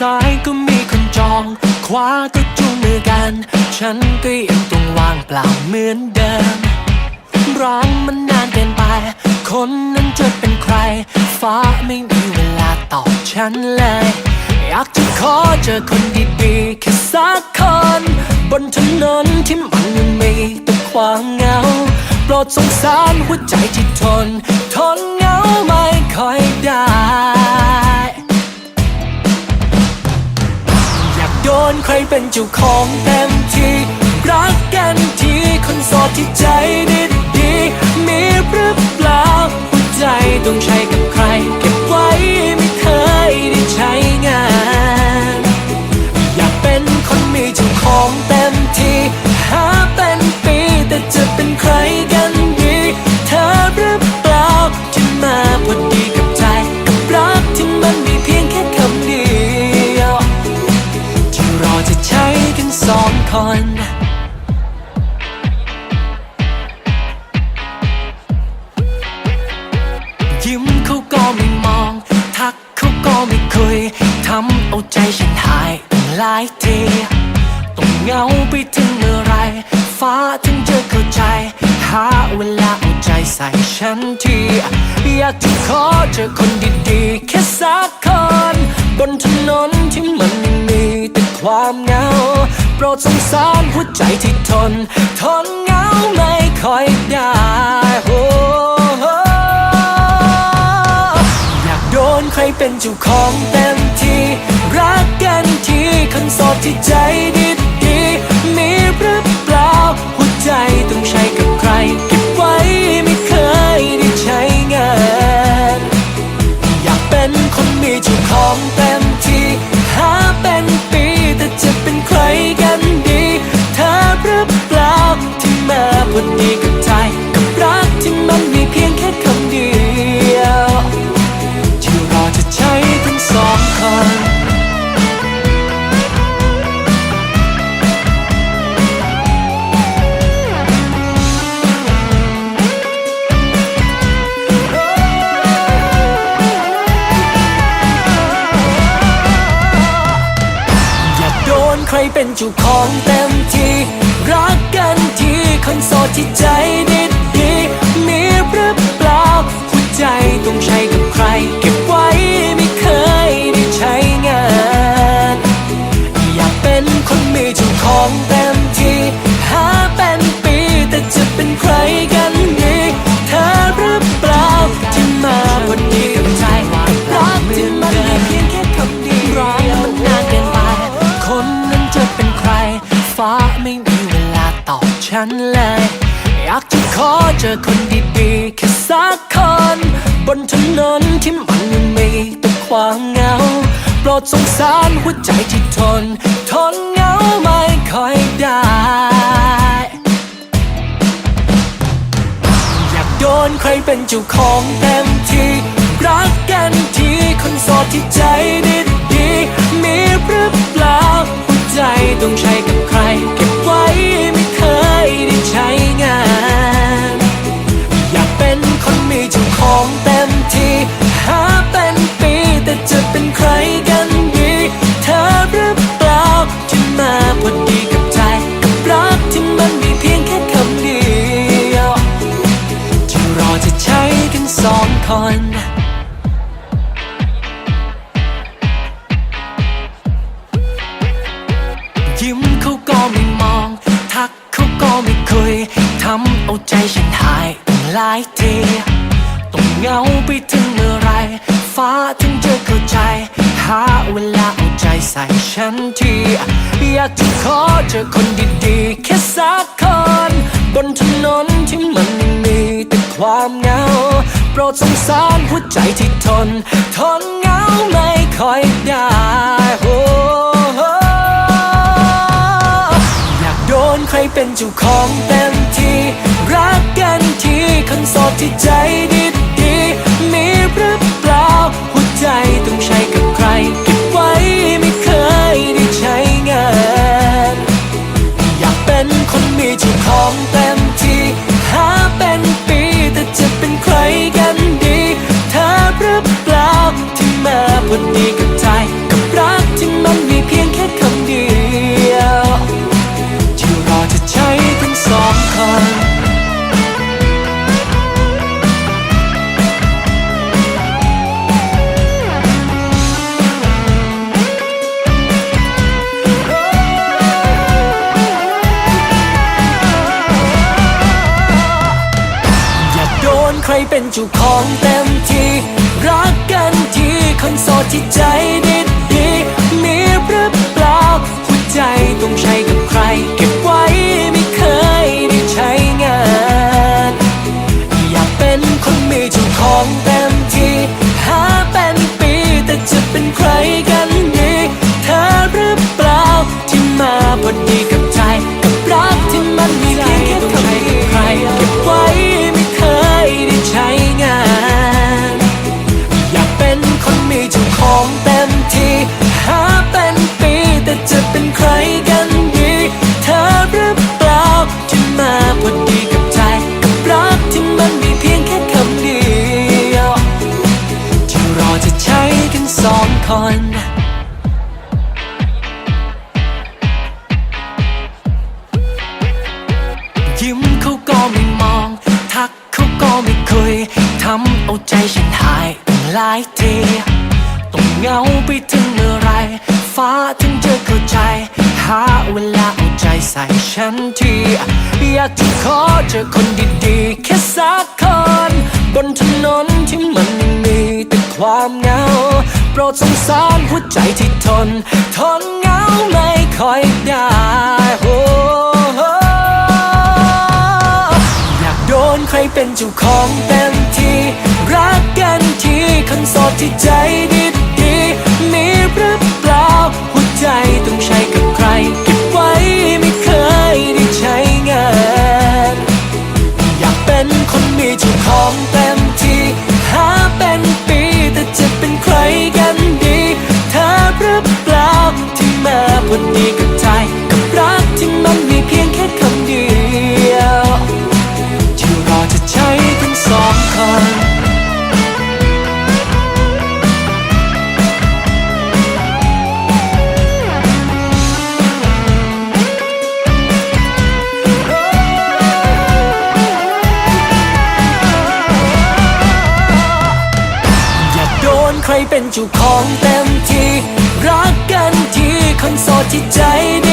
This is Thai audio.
ซ้ายก็มีคนจอง ขวาก็จูงมือกัน ฉันก็ยังต้องว่างเปล่าเหมือนเดิม ร้างมันนานเกินไป คนนั้นจะเป็นใคร ฟ้าไม่มีเวลาตอบฉันเลย อยากจะขอเจอคนดีๆแค่สักคน บนถนนที่มันยังมีแต่ความเหงาโปรดสงสารหัวใจที่ทน ทนเหงาไม่ค่อยได้ นใครเป็นเจ้าของเต็มที่ รักกันทีคนโสดที่ใจดีดีมีหรือเปล่าหัวใจต้องใช้กับใครเก็บ สองคนยิ้มเขาก็ไม่มอง ทักเขาก็ไม่คุยทำเอาใจฉันหายตั้งหลายทีต้องเหงาไปถึงเมื่อไร ฟ้าถึงจะเข้าใจ หาเวลาเอาใจใส่ฉันที อยากจะขอเจอคนดีๆ แค่สักคน บนถนนที่มันมีแต่ความเหงา โปรดสงสารหัวใจที่ทน ทนเหงาไม่ค่อยได้โอ้อยากโดนใครเป็นเจ้าของเต็มที่ รักกันทีคนโสดที่ใจดี เป็นเจ้าของเต็มที่ รักกันทีคนโสดที่ใจดี ฉันเลย อยากจะขอเจอคนดีๆแค่สักคน บนถนนที่มันยังมีแต่ความเหงาโปรดสงสารหัวใจที่ทน ทนเหงาไม่ค่อยได้ อยากโดนใครเป็นเจ้าของเต็มที่รักกันทีคนโสดที่ใจดีดีมีหรือเปล่าหัวใจต้องใช้ำเอาใจฉันหายตั้งหลายทีต้องเหงาไปถึงเมื่อไร ฟ้าถึงจะเข้าใจ หาเวลาเอาใจใส่ฉันที อยากจะขอเจอคนดีๆ แค่สักคน บนถนนที่มันมีแต่ความเหงา โปรดสงสารหัวใจที่ทน ทนเหงาไม่ค่อยได้โอ้โหอยากโดนใครเป็นเจ้าของเต็มที่รักกันที คนโสดที่ใจดี เป็นเจ้าของเต็มที่ รักกันทีคนโสดที่ใจดีดีมีหรือเปล่าหัวใจต้องใช้กับใครเก็บำเอาใจฉันหายตั้งหลายทีต้องเหงาไปถึงเมื่อไร ฟ้าถึงจะเข้าใจ หาเวลาเอาใจใส่ฉันที อยากจะขอเจอคนดีๆ แค่สักคน บนถนนที่มันมีแต่ความเหงา โปรดสงสารหัวใจที่ทน ทนเหงาไม่ค่อยได้ เป็นเจ้าของเต็มที่ รักกันทีคนโสดที่ใจดี เจ้าของเต็มที่ รักกันทีคนโสดที่ใจ